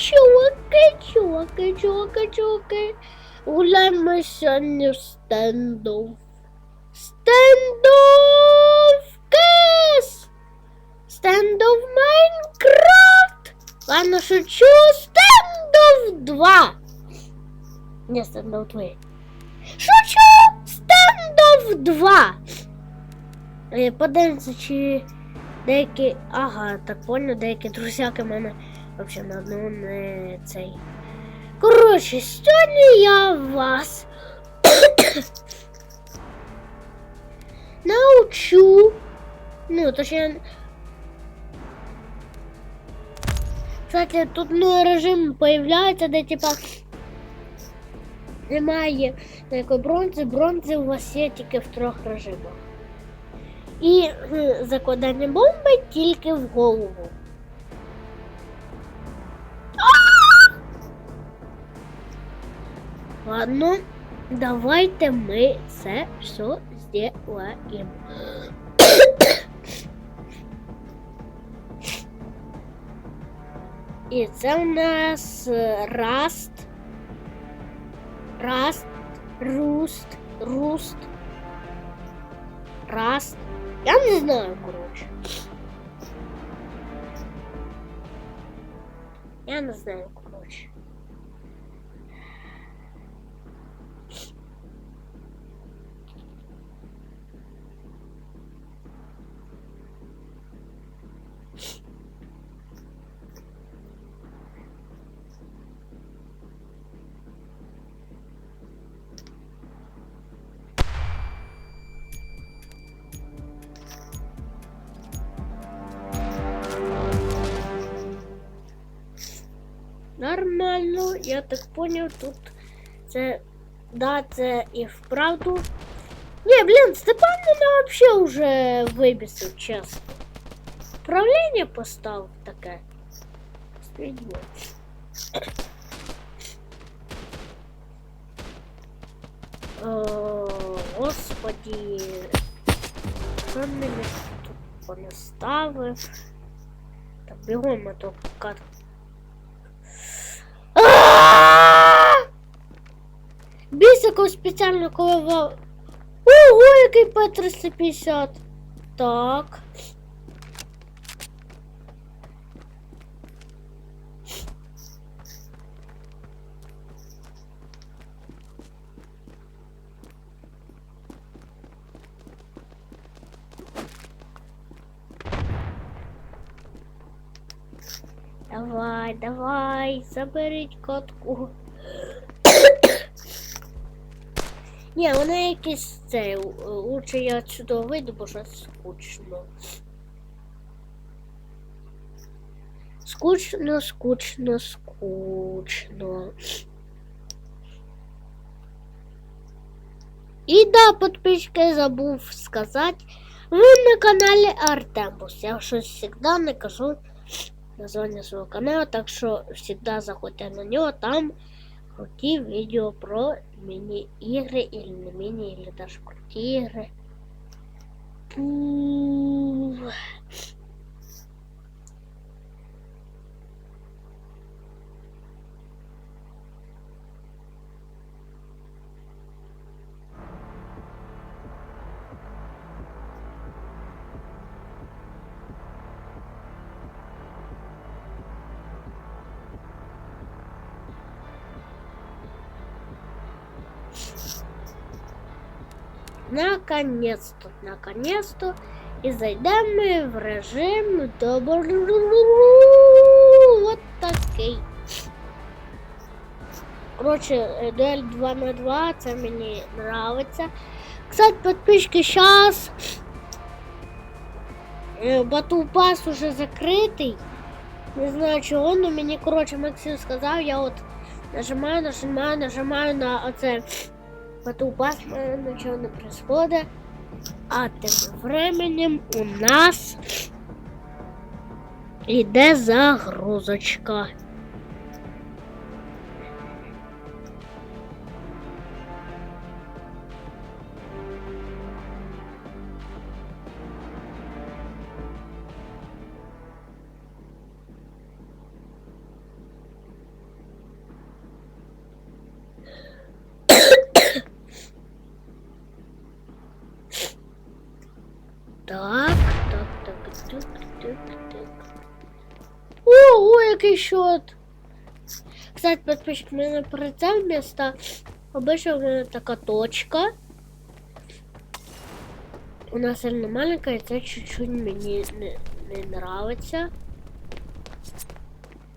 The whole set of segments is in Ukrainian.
чуваки, чуваки, чуваки, чуваки. Гуляємо сьогодні в стендов. Стендов кес! Стендов Майнкрафт! Ладно, шучу, стендов 2. Не стендов 2. Шучу! Стендов 2. Е, Подивимося, чи деякі. Ага, так понял, деякі друзяки мене взагалі на одну не цей. Коротше, сьогодні я вас научу. Ну, точніше. Кстати, тут новий режим появляється, де типа немає такої бронзи, бронзи у вас є тільки в трьох режимах. І е, закладання бомби тільки в голову. Ладно, давайте ми це все зробимо. І це у нас е, раст, раст, руст, руст, раст. Я не знаю, коротше. Я не знаю, я так поняв, тут це да, це і вправду. Не, блін, Степан мене вообще уже вибісив, чесно. Управління поставив таке. Свідьмо. О, господі. Що мені тут понаставив? Так, бігом, а то кат Бісиков спеціально коли в... Ого, який П-350. Так. Давай, давай, заберіть котку. Ні, вона якийсь це. Лучше я отсюда вийду, бо що скучно. Скучно, скучно, скучно. І да, подписчики забув сказати. Ви на каналі Артембус. Я щось завжди не кажу название своего канала, так что всегда заходите на него, там крутые видео про мини-игры или не мини, или даже крутые игры. Наконец-то, наконец-то. І зайдемо ми в режим добру. Вот такий. Коротше, дуель 2 на 2, це мені нравиться. Кстати, подписчики, сейчас Батл пас уже закритий. Не знаю чого, но мені, коротше, Максим сказав, я от нажимаю, нажимаю, нажимаю на оце Потом у вас ничего не происходит. А тем временем у нас іде загрузочка. який счет. Кстати, подписчик, у мене прицел вместо обычно у мене така точка. Вона сильно маленька, і це чуть-чуть мені не, не нравиться.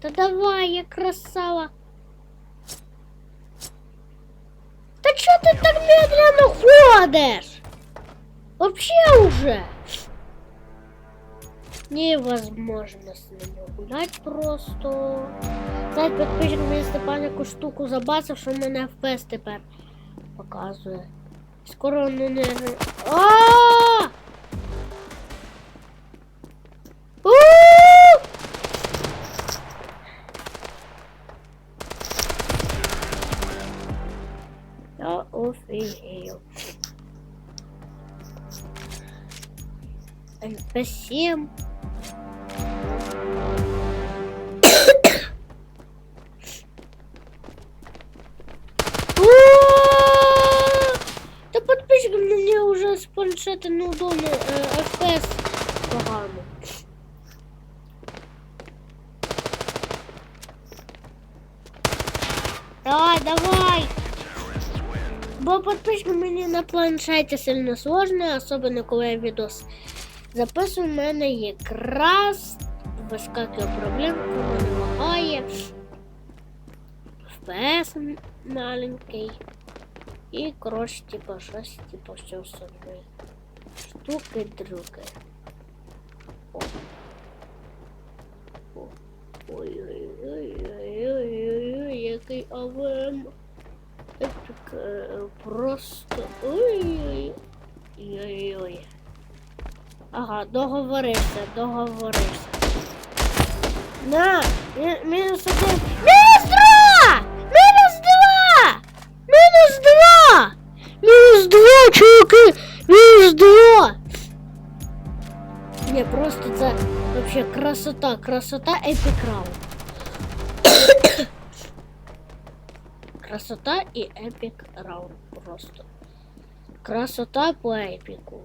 Та давай, я красава. Та чё ты так медленно ходишь? Вообще уже. Невозможно с ними гулять просто. Кстати, підписчик мені Степан яку штуку забацав, що мене FPS тепер показує. Скоро воно не... А! У! Я офігею. НП7. Планшета неудобно FPS погано. Давай, давай! Бо подписчик мені на планшеті сильно сложно, особливо коли я відос записую, в мене якраз вискакує проблемка, мене лагає. FPS маленький. І, коротше, типа, щось, типа, все остальне. Штуки други. О. О. Ой-ой-ой-ой-ой-ой, який АВМ. Е, просто. Ой-ой. Ой-ой-ой. Ага, договорився, договорився. На! Мінус один. Мінус два! Мінус два! Мінус два! Мінус два, чуваки! Мінус два! Не, просто це вообще красота, красота Epic Round. красота і Epic Round просто. Красота по епіку.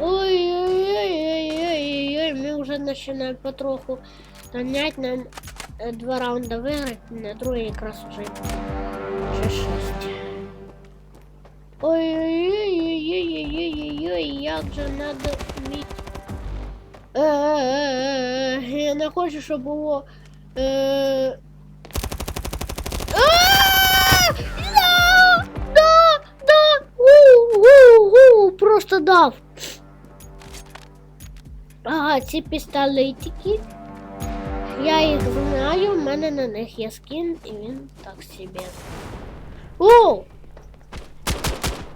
Ой-ой-ой-ой-ой-ой, ми вже починаємо потроху гонять нам е, два раунди виграти, на другий якраз вже вже Ой-ой-ой-ой-ой-ой-ой, як же надо мій... Е-е-е, Я не хочу, щоб було... Е... Да! Да! Да! У-у-у! Просто дав! Ага, ці пістолетики. Я їх знаю, в мене на них є скін, і він так собі. Оу!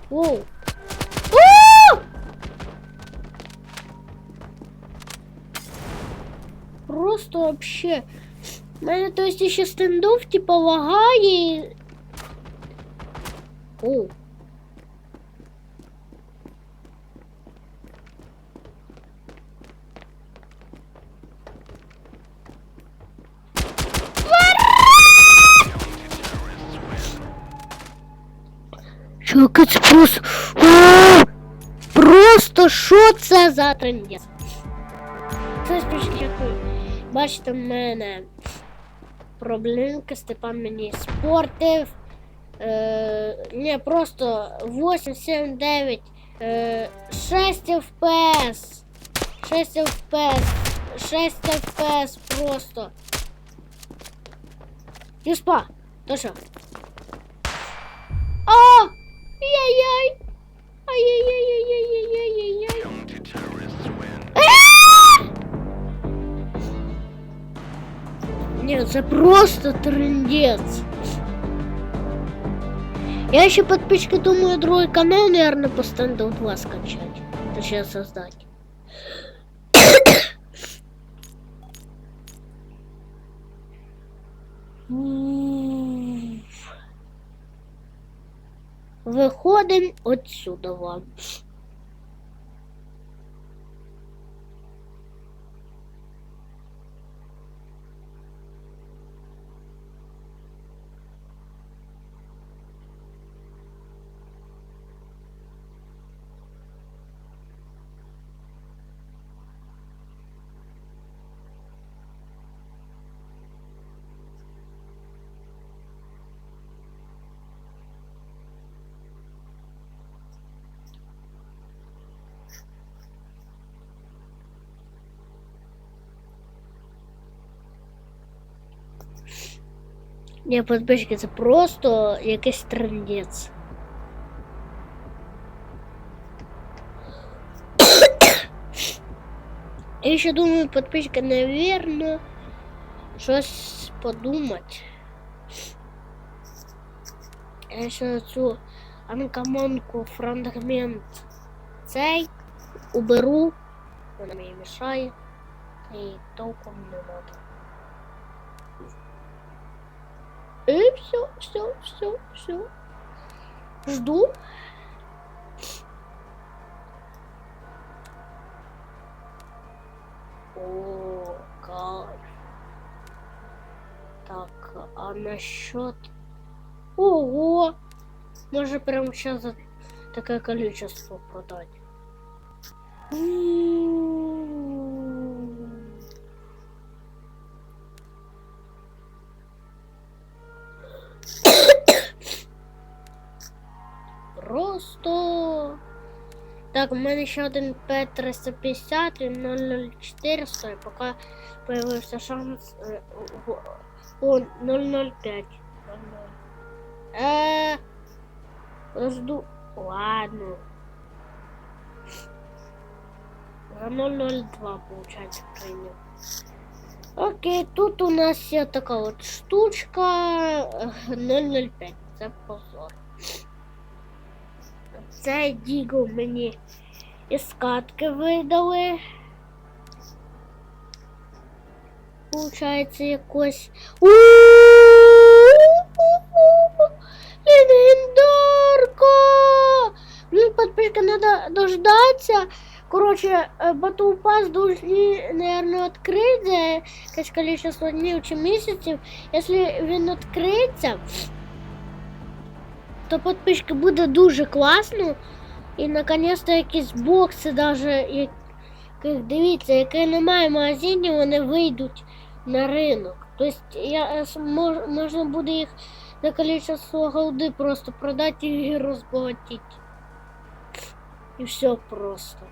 Оу! Просто вообще. У мене то есть ще стендов, типа лагає. Оу. Чуваки, це просто... Просто що це за трендець? Це спочатку. Бачите, в мене проблемка, Степан мені спортив. Е, не, просто 8, 7, 9, е, 6 FPS. 6 FPS. 6 FPS просто. Юспа, то що? А! Яй-яй! Ай-яй-яй-яй-яй-яй-яй-яй! Ні, це просто трендець. Я ще подписчики думаю другой канал, наверное, по стенду 2 скачать. Точнее создать. Виходимо отсюда вам. Ні, подписчики, це просто якийсь трендець. Я ще думаю, подписчики, наверное, щось подумать. Я ще на цю анкамонку фрагмент цей уберу. Вона мені мішає. І толком не надо. И все, все, все, все. Жду. О, кайф. Так, а насчет... Ого! Можно прямо сейчас такое количество продать. Просто. Так, у мене ще один П-350 і 00400, поки появився шанс. О, 005. 00. Е, жду. Ладно. За 002, получается, принял. Окей, тут у нас є така от штучка е, 005. Це позор. Цей дігл мені із катки видали. Получається якось. У-у-у-у! Легендарка! Блин, подписка надо дождаться. Короче, э, Battle Pass должны, наверное, открыть за якесь количество днів чи місяців. Якщо він відкриється, то подписчики буде дуже класно. І наконец-то якісь бокси даже, яких дивіться, які немає в магазині, вони вийдуть на ринок. Тобто я, мож, можна буде їх за количество голди просто продати і розбагатити. І все просто.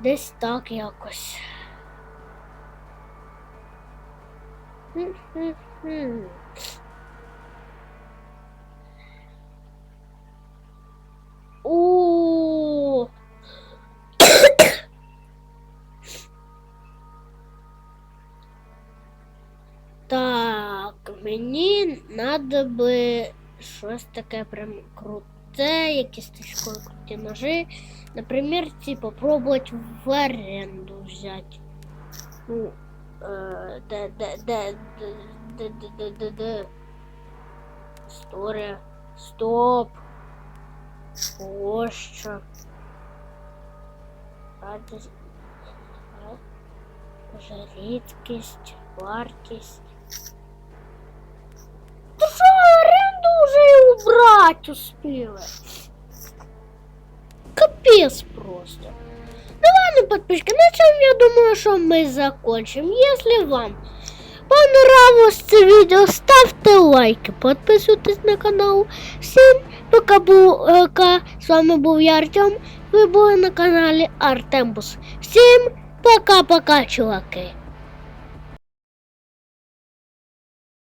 Десь так якось. надо би щось таке прям круте, якісь тяжкої круті ножи. Например, типа попробовать в аренду взять. Ну, э, да, да, да, да, да, да, да, да, да. История. Стоп. Площа. Радість. Вже рідкість, вартість. вже і убрать успіли? Капец просто. Ну ладно, подписчики, на чем я думаю, что мы закончим. Если вам понравилось это видео, ставьте лайки, подписывайтесь на канал. Всем пока, пока. С вами был я, Артем. Вы были на канале Артембус. Всем пока-пока, чуваки.